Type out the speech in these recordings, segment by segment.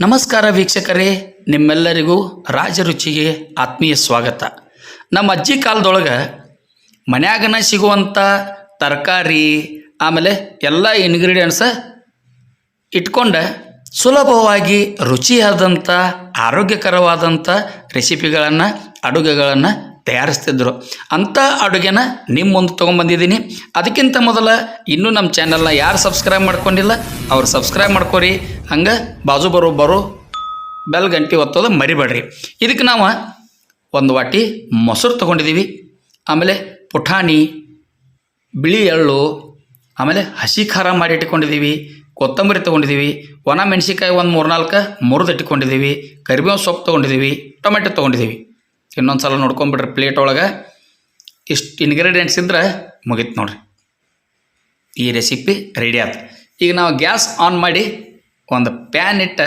ನಮಸ್ಕಾರ ವೀಕ್ಷಕರೇ, ನಿಮ್ಮೆಲ್ಲರಿಗೂ ರಾಜರುಚಿಗೆ ಆತ್ಮೀಯ ಸ್ವಾಗತ. ನಮ್ಮ ಅಜ್ಜಿ ಕಾಲದೊಳಗೆ ಮನ್ಯಾಗನ ಸಿಗುವಂಥ ತರಕಾರಿ, ಆಮೇಲೆ ಎಲ್ಲ ಇನ್ಗ್ರೀಡಿಯೆಂಟ್ಸ ಇಟ್ಕೊಂಡು ಸುಲಭವಾಗಿ ರುಚಿಯಾದಂಥ ಆರೋಗ್ಯಕರವಾದಂಥ ರೆಸಿಪಿಗಳನ್ನು ಅಡುಗೆಗಳನ್ನು ತಯಾರಿಸ್ತಿದ್ರು. ಅಂಥ ಅಡುಗೆನ ನಿಮ್ಮ ಮುಂದೆ ತೊಗೊಂಬಂದಿದ್ದೀನಿ ಅದಕ್ಕಿಂತ ಮೊದಲು ಇನ್ನೂ ನಮ್ಮ ಚಾನಲ್ನ ಯಾರು ಸಬ್ಸ್ಕ್ರೈಬ್ ಮಾಡ್ಕೊಂಡಿಲ್ಲ, ಅವ್ರು ಸಬ್ಸ್ಕ್ರೈಬ್ ಮಾಡ್ಕೊರಿ. ಹಂಗೆ ಬಾಜು ಬರೋ ಬರೋ ಬೆಲ್ ಗಂಟೆ ಒತ್ತೋದು ಮರಿಬೇಡ್ರಿ. ಇದಕ್ಕೆ ನಾವು ಒಂದು ವಾಟಿ ಮೊಸರು ತೊಗೊಂಡಿದ್ದೀವಿ ಆಮೇಲೆ ಪುಟಾಣಿ ಬಿಳಿ ಎಳ್ಳು, ಆಮೇಲೆ ಹಸಿ ಖಾರ ಮಾಡಿ ಇಟ್ಕೊಂಡಿದ್ದೀವಿ ಕೊತ್ತಂಬರಿ ತೊಗೊಂಡಿದ್ದೀವಿ ಒಣ ಮೆಣಸಿಕಾಯಿ ಒಂದು ಮೂರ್ನಾಲ್ಕು ಮುರಿದು ಇಟ್ಕೊಂಡಿದ್ದೀವಿ ಕರಿಬೇವು ಸೊಪ್ಪು ತೊಗೊಂಡಿದ್ದೀವಿ ಟೊಮೆಟೊ ತೊಗೊಂಡಿದ್ದೀವಿ ಇನ್ನೊಂದು ಸಲ ನೋಡ್ಕೊಂಬಿಡ್ರಿ ಪ್ಲೇಟ್ ಒಳಗೆ. ಇಷ್ಟು ಇನ್ಗ್ರೀಡಿಯೆಂಟ್ಸ್ ಇದ್ರೆ ಮುಗೀತು ನೋಡ್ರಿ. ಈ ರೆಸಿಪಿ ರೆಡಿ ಆಯ್ತು ಈಗ ನಾವು ಗ್ಯಾಸ್ ಆನ್ ಮಾಡಿ ಒಂದು ಪ್ಯಾನ್ ಇಟ್ಟ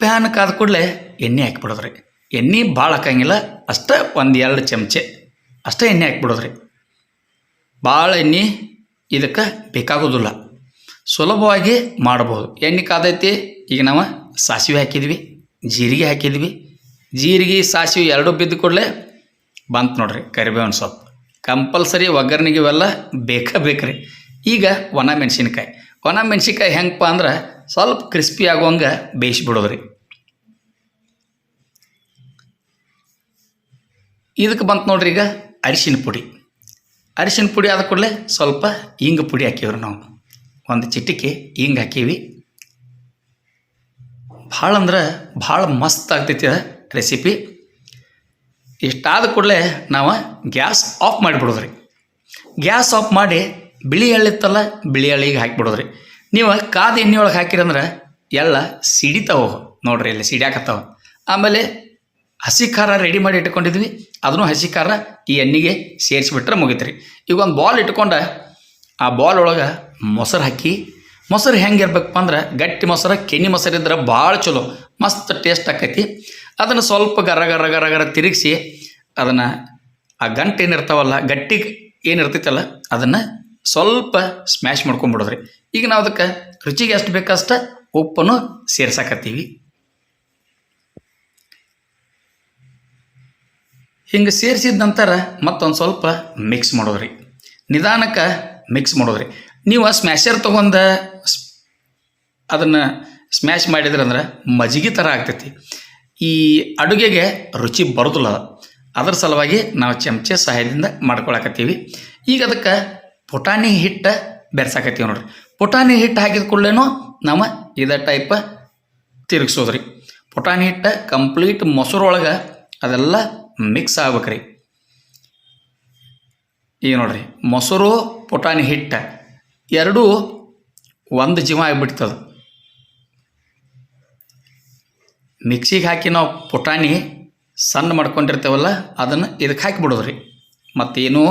ಪ್ಯಾನ್ ಕಾದ ಕೂಡಲೇ ಎಣ್ಣೆ ಹಾಕಿಬಿಡೋದ್ರಿ. ಎಣ್ಣೆ ಭಾಳ ಹಾಕಂಗಿಲ್ಲ, ಅಷ್ಟೇ ಒಂದು ಎರಡು ಚಮಚೆ ಅಷ್ಟೇ ಎಣ್ಣೆ ಹಾಕಿಬಿಡೋದ್ರಿ. ಭಾಳ ಎಣ್ಣೆ ಇದಕ್ಕೆ ಬೇಕಾಗೋದಿಲ್ಲ. ಸುಲಭವಾಗಿ ಮಾಡ್ಬೋದು. ಎಣ್ಣೆ ಕಾದೈತಿ, ಈಗ ನಾವು ಸಾಸಿವೆ ಹಾಕಿದ್ವಿ. ಜೀರಿಗೆ ಹಾಕಿದ್ವಿ. ಜೀರಿಗೆ, ಸಾಸಿವೆ ಎರಡೂ ಬಿದ್ದ ಕೂಡಲೇ ಬಂತು ನೋಡ್ರಿ ಕರಿಬೇವಿನ ಸೊಪ್ಪು. ಕಂಪಲ್ಸರಿ ಒಗ್ಗರಣೆಗೆ ಇವೆಲ್ಲ ಬೇಕೇ ಬೇಕ್ರಿ. ಈಗ ಒಣ ಮೆಣಸಿನ್ಕಾಯಿ. ಒಣ ಮೆಣಸಿನ್ಕಾಯಿ ಹೆಂಗಪ್ಪ ಅಂದ್ರೆ ಸ್ವಲ್ಪ ಕ್ರಿಸ್ಪಿ ಆಗುವಂಗೆ ಬೇಯಿಸ್ಬಿಡೋದ್ರಿ ಇದಕ್ಕೆ ಬಂತು ನೋಡ್ರಿ ಈಗ ಅರಿಶಿನ ಪುಡಿ. ಅರಿಶಿನ ಪುಡಿ ಆದ ಕೂಡಲೇ ಸ್ವಲ್ಪ ಹಿಂಗೆ ಪುಡಿ ಹಾಕೀವ್ರಿ ನಾವು. ಒಂದು ಚಿಟಿಕೆ ಹಿಂಗೆ ಹಾಕೀವಿ. ಭಾಳ ಅಂದ್ರೆ ಭಾಳ ಮಸ್ತ್ ಆಗ್ತೈತಿ ರೆಸಿಪಿ ಇಷ್ಟಾದ ಕೂಡಲೇ ನಾವು ಗ್ಯಾಸ್ ಆಫ್ ಮಾಡಿಬಿಡೋದ್ರಿ. ಗ್ಯಾಸ್ ಆಫ್ ಮಾಡಿ ಬಿಳಿ ಎಳ್ಳಿತ್ತಲ್ಲ ಬಿಳಿ ಎಳ್ಳಿಗೆ ಹಾಕಿಬಿಡೋದ್ರಿ. ನೀವು ಕಾದ ಎಣ್ಣೆ ಒಳಗೆ ಹಾಕಿರಂದ್ರೆ ಎಲ್ಲ ಸಿಡಿತಾವ ನೋಡ್ರಿ ಇಲ್ಲಿ ಸಿಡಿಯಾಕತ್ತಾವ. ಆಮೇಲೆ ಹಸಿ ಖಾರ ರೆಡಿ ಮಾಡಿ ಇಟ್ಕೊಂಡಿದ್ವಿ. ಅದನ್ನು ಹಸಿ ಖಾರ ಈ ಎಣ್ಣೆಗೆ ಸೇರಿಸಿಬಿಟ್ರೆ ಮುಗಿತ್ರಿ. ಈಗ ಒಂದು ಬಾಲ್ ಇಟ್ಕೊಂಡ ಆ ಬಾಲ್ ಒಳಗೆ ಮೊಸರು ಹಾಕಿ ಮೊಸರು ಹೆಂಗೆ ಇರ್ಬೇಕಪ್ಪ ಅಂದ್ರೆ ಗಟ್ಟಿ ಮೊಸರು, ಕೆನಿ ಮೊಸರು ಇದ್ರೆ ಭಾಳ ಚಲೋ, ಮಸ್ತ್ ಟೇಸ್ಟ್ ಆಕೈತಿ. ಅದನ್ನು ಸ್ವಲ್ಪ ಗರ ಗರ ಗರ ಗರ ತಿರುಗಿಸಿ ಅದನ್ನು ಆ ಗಂಟು ಏನಿರ್ತಾವಲ್ಲ, ಗಟ್ಟಿ ಏನಿರ್ತೈತಲ್ಲ ಅದನ್ನು ಸ್ವಲ್ಪ ಸ್ಮ್ಯಾಶ್ ಮಾಡ್ಕೊಂಬಿಡೋದ್ರಿ. ಈಗ ನಾವು ಅದಕ್ಕೆ ರುಚಿಗೆ ಎಷ್ಟು ಬೇಕಷ್ಟು ಉಪ್ಪನ್ನು ಸೇರ್ಸಾಕತ್ತೀವಿ. ಹಿಂಗೆ ಸೇರಿಸಿದ ನಂತರ ಮತ್ತೊಂದು ಸ್ವಲ್ಪ ಮಿಕ್ಸ್ ಮಾಡೋದ್ರಿ. ನಿಧಾನಕ್ಕೆ ಮಿಕ್ಸ್ ಮಾಡೋದ್ರಿ. ನೀವು ಸ್ಮ್ಯಾಶರ್ ತೊಗೊಂಡ ಅದನ್ನು ಸ್ಮ್ಯಾಶ್ ಮಾಡಿದ್ರೆ ಅಂದ್ರೆ ಮಜ್ಜಿಗೆ ಥರ ಆಗ್ತೈತಿ. ಈ ಅಡುಗೆಗೆ ರುಚಿ ಬರೋದಿಲ್ಲ. ಅದರ ಸಲುವಾಗಿ ನಾವು ಚಮಚೆ ಸಹಾಯದಿಂದ ಮಾಡ್ಕೊಳಕತ್ತೀವಿ. ಈಗ ಅದಕ್ಕೆ ಪುಟಾಣಿ ಹಿಟ್ಟು ಬೆರೆಸಾಕತ್ತೀವಿ ನೋಡ್ರಿ. ಪುಟಾಣಿ ಹಿಟ್ಟು ಹಾಕಿದ ಕೂಡಲೇನು ನಾವು ಇದೇ ಟೈಪ್ ತಿರುಗಿಸೋದ್ರಿ. ಪುಟಾಣಿ ಹಿಟ್ಟು ಕಂಪ್ಲೀಟ್ ಮೊಸರೊಳಗೆ ಅದೆಲ್ಲ ಮಿಕ್ಸ್ ಆಗ್ಬೇಕ್ರಿ. ಈಗ ನೋಡ್ರಿ ಮೊಸರು, ಪುಟಾಣಿ ಹಿಟ್ಟು ಎರಡೂ ಒಂದು ಜೀವ ಆಗಿಬಿಡ್ತದೆ. ಮಿಕ್ಸಿಗೆ ಹಾಕಿ ನಾವು ಪುಟಾಣಿ ಸಣ್ಣ ಮಾಡ್ಕೊಂಡಿರ್ತೇವಲ್ಲ, ಅದನ್ನು ಇದಕ್ಕೆ ಹಾಕಿಬಿಡೋದ್ರಿ ಮತ್ತೇನು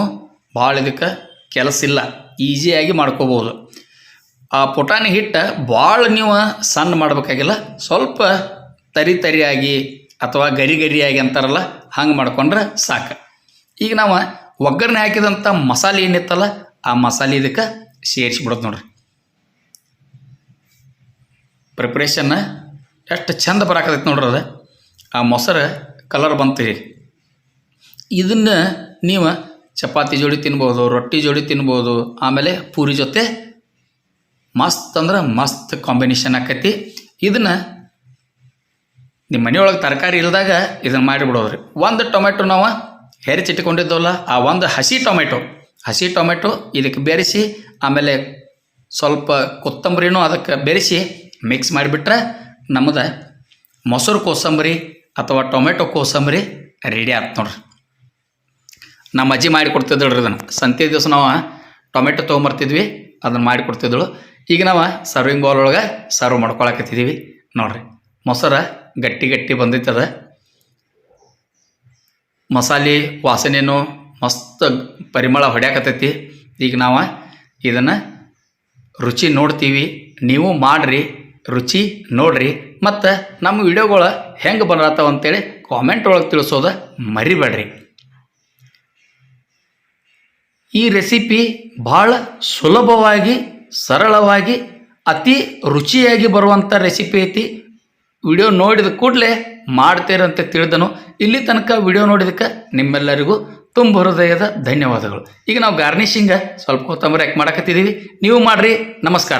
ಭಾಳ ಇದಕ್ಕೆ ಕೆಲಸ ಇಲ್ಲ ಈಸಿಯಾಗಿ ಮಾಡ್ಕೋಬೋದು ಆ ಪುಟಾಣಿ ಹಿಟ್ಟು ಭಾಳ ನೀವು ಸಣ್ಣ ಮಾಡಬೇಕಾಗಿಲ್ಲ, ಸ್ವಲ್ಪ ತರಿ ತರಿಯಾಗಿ ಅಥವಾ ಗರಿ ಗರಿಯಾಗಿ ಅಂತಾರಲ್ಲ, ಹಂಗೆ ಮಾಡ್ಕೊಂಡ್ರೆ ಸಾಕು. ಈಗ ನಾವು ಒಗ್ಗರಣೆ ಹಾಕಿದಂಥ ಮಸಾಲೆ ಏನಿತ್ತಲ್ಲ, ಆ ಮಸಾಲೆ ಇದಕ್ಕೆ ಸೇರಿಸ್ಬಿಡೋದು ನೋಡ್ರಿ. ಪ್ರಿಪ್ರೇಷನ್ನ ಎಷ್ಟು ಚಂದ ಬರಾಕತೈತೆ ನೋಡ್ರಿ ಅದು. ಆ ಮೊಸರು ಕಲರ್ ಬಂತೀರಿ ಇದನ್ನು ನೀವು ಚಪಾತಿ ಜೋಡಿ ತಿನ್ಬೋದು, ರೊಟ್ಟಿ ಜೋಡಿ ತಿನ್ಬೋದು, ಆಮೇಲೆ ಪೂರಿ ಜೊತೆ ಮಸ್ತ್ ಅಂದ್ರೆ ಮಸ್ತ್ ಕಾಂಬಿನೇಷನ್ ಆಕೈತಿ. ಇದನ್ನು ನಿಮ್ಮ ಮನೆಯೊಳಗೆ ತರಕಾರಿ ಇಲ್ದಾಗ ಇದನ್ನು ಮಾಡಿಬಿಡೋದ್ರಿ ಒಂದು ಟೊಮೆಟೊ ನಾವು ಹೆರಿಚಿಟ್ಕೊಂಡಿದ್ದವಲ್ಲ ಆ ಒಂದು ಹಸಿ ಟೊಮೆಟೊ. ಹಸಿ ಟೊಮೆಟೊ ಇದಕ್ಕೆ ಬೆರೆಸಿ, ಆಮೇಲೆ ಸ್ವಲ್ಪ ಕೊತ್ತಂಬರಿನೂ ಅದಕ್ಕೆ ಬೆರೆಸಿ ಮಿಕ್ಸ್ ಮಾಡಿಬಿಟ್ರೆ ನಮ್ಮದು ಮೊಸರು ಕೋಸಂಬರಿ ಅಥವಾ ಟೊಮೆಟೊ ಕೋಸಂಬರಿ ರೆಡಿ ಆಗ್ತ ನೋಡ್ರಿ. ನಮ್ಮ ಅಜ್ಜಿ ಮಾಡಿ ಕೊಡ್ತಿದ್ದಳು ರೀ ಅದನ್ನು ಸಂತೆ ದಿವಸ ನಾವು ಟೊಮೆಟೊ ತೊಗೊಂಬರ್ತಿದ್ವಿ, ಅದನ್ನು ಮಾಡಿ ಕೊಡ್ತಿದ್ದಳು. ಈಗ ನಾವು ಸರ್ವಿಂಗ್ ಬೌಲ್ ಒಳಗೆ ಸರ್ವ್ ಮಾಡ್ಕೊಳಕತ್ತಿದ್ದೀವಿ ನೋಡ್ರಿ. ಮೊಸರ ಗಟ್ಟಿ ಗಟ್ಟಿ ಬಂದೈತದ ಮಸಾಲೆ ವಾಸನೆನೂ ಮಸ್ತ್ ಪರಿಮಳ ಹೊಡ್ಯಾಕತ್ತೈತಿ. ಈಗ ನಾವು ಇದನ್ನು ರುಚಿ ನೋಡ್ತೀವಿ. ನೀವು ಮಾಡಿರಿ, ರುಚಿ ನೋಡ್ರಿ. ಮತ್ತು ನಮ್ಮ ವಿಡಿಯೋಗಳು ಹೆಂಗೆ ಬರತ್ತಾವ ಅಂತೇಳಿ ಕಾಮೆಂಟ್ ಒಳಗೆ ತಿಳಿಸೋದು ಮರಿಬೇಡ್ರಿ. ಈ ರೆಸಿಪಿ ಭಾಳ ಸುಲಭವಾಗಿ, ಸರಳವಾಗಿ, ಅತಿ ರುಚಿಯಾಗಿ ಬರುವಂಥ ರೆಸಿಪಿ ಐತಿ. ವಿಡಿಯೋ ನೋಡಿದ ಕೂಡಲೇ ಮಾಡ್ತೀರಂತ ತಿಳಿದನು. ಇಲ್ಲಿ ತನಕ ವಿಡಿಯೋ ನೋಡಿದಕ್ಕೆ ನಿಮ್ಮೆಲ್ಲರಿಗೂ ತುಂಬ ಹೃದಯದ ಧನ್ಯವಾದಗಳು. ಈಗ ನಾವು ಗಾರ್ನಿಷಿಂಗ ಸ್ವಲ್ಪ ಕೊತ್ತಂಬರಿ ಯಾಕೆ ಮಾಡಕತ್ತಿದ್ದೀವಿ. ನೀವು ಮಾಡಿರಿ. ನಮಸ್ಕಾರ.